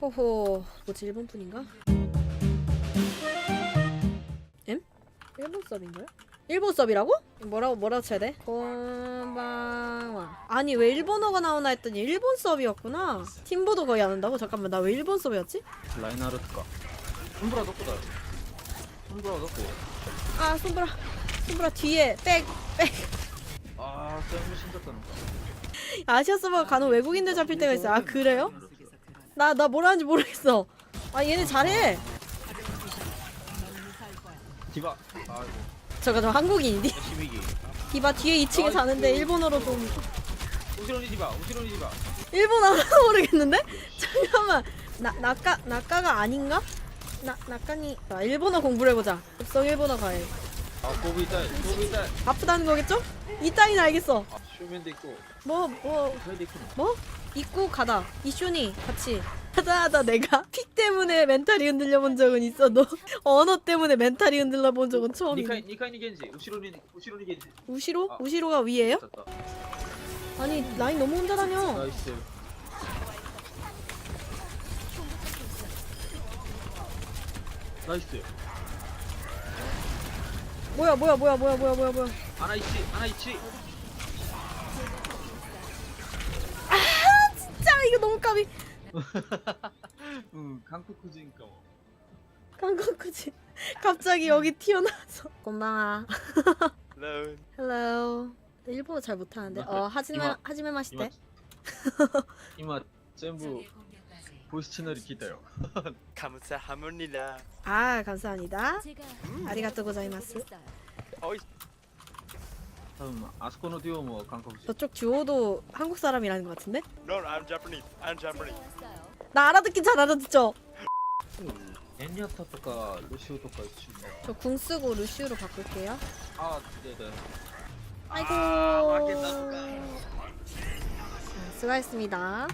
호호 뭐지 1번 분인가? 엠? 1번 섭인가요? 일본 섭이라고? 뭐라고 뭐라고 쳐야 돼? 곤방와 아니 왜 일본어가 나오나 했더니 일본 섭이었구나 팀보도 거의 안 한다고? 잠깐만 나 왜 일본 섭이었지? 라인하르트가 손브라 덮고다 손브라 덮고 아 손브라 손브라 뒤에 백! 백! 아 쌤이 신졌다는 거 아시아 서버가 간혹 외국인들 잡힐 때가 있어요 아 그래요? 나, 나 뭘 하는지 모르겠어. 아, 얘네 잘해. 디바 아이고 저 한국인이니? 디바 뒤에 2층에 아, 사는데 그 일본어로 좀. 우시로니 디바 우시로니 디바 일본 알아서 모르겠는데? 잠깐만. 나, 나까, 나까가 아닌가? 나, 나까니. 아, 일본어 공부해보자. 급성 일본어 과외. 아 꼬부 있다 꼬부 있다 아프다는 거겠죠? 이 따위는 알겠어. 아 쇼맨도 있고 뭐, 뭐, 뭐? 입고 가다. 이슈니 같이. 하다 하다 내가 픽 때문에 멘탈이 흔들려 본 적은 있어도 언어 때문에 멘탈이 흔들려 본 적은 처음이네. 니카이 니카이 니겐지. 우시로니 우시로니 겐지. 우시로? 아. 우시로가 위에요? 아, 다. 아니 라인 너무 혼자 다녀. 나이스. 나이스. 뭐야 뭐야 뭐야 뭐야 뭐야 뭐야 뭐야. 아나이치 아나이치 神 응, 한국 구지니까 뭐. 한국까지. 갑자기 여기 튀어나와서. 건방아 헬로. 헬로 일본어 잘 못하는데. 어 하지메 이마- 하지메 마시테 이마, 전부 보이스 채널이 기다요. 감사합니다. 아 감사합니다. 음, 아리가또 고자이마스. 어이. 그럼 아스코노 듀오 뭐 강커지. 저쪽 듀오도 한국 사람이라는 것 같은데? No, I'm Japanese. I'm Japanese. 나 알아듣긴 잘 알아듣죠? 음, 엔니아타 토가 루시오 토가 있습니다. 저 궁 쓰고 루시우로 바꿀게요. 아 네네. 아이고. 아, 자, 수고하셨습니다.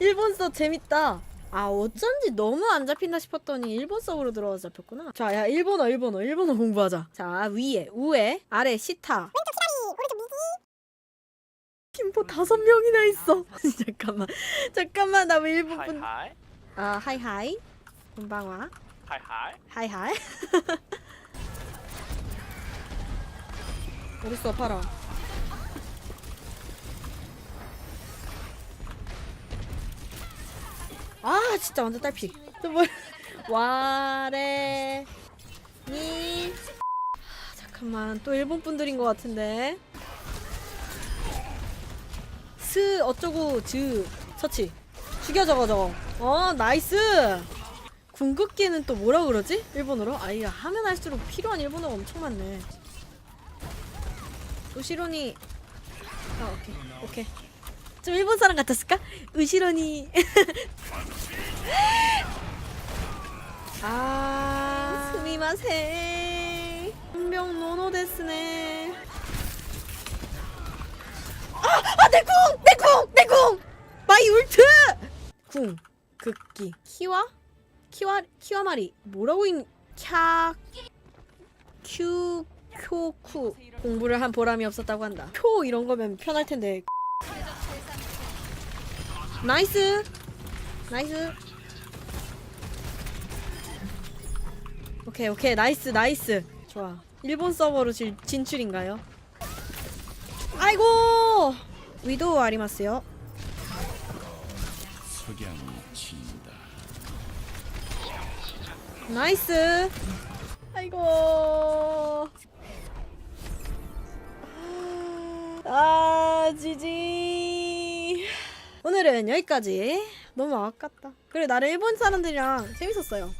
일본 서 재밌다. 아 어쩐지 너무 안 잡힌다 싶었더니 일본 서브로 들어와서 잡혔구나 자야 일본어 일본어 일본어 공부하자 자 위에 우에 아래 시타 팀보 다섯 명이나 있어. 잠깐만. 잠깐만 나 왜 일본 분. hi. 아 하이하이 Hi, hi. 하이하이 어딨어 파라 아 진짜 완전 딸피. 또 뭐, 와레 니. 아, 잠깐만. 또 일본 분들인 것 같은데 스. 어쩌고 즈. 처치. 죽여 저거 저거. 어 나이스. 궁극기는 또 뭐라 그러지? 일본어로? 아 이게 하면 할수록 필요한 일본어가 엄청 많네. 우시로니. 아 오케이. 오케이. 좀 일본 사람 같았을까? 우시로니. 아 스미마세. 한병 노노 데스네 아아내궁 내 궁 내 궁 마이 울트 궁 극기 키와 키와 키와마리 뭐라고 읽캬 큐, 쿄쿠 공부를 한 보람이 없었다고 한다. 쿄 이런 거면 편할 텐데. 나이스, 나이스. 오케이 오케이 나이스 나이스 좋아. 일본 서버로 질, 진출인가요? 아이고 위도우 아리마스요. 나이스. 아이고. 아, 지지. 오늘은 여기까지. 너무 아깝다. 그래, 나를 일본 사람들이랑 재밌었어요.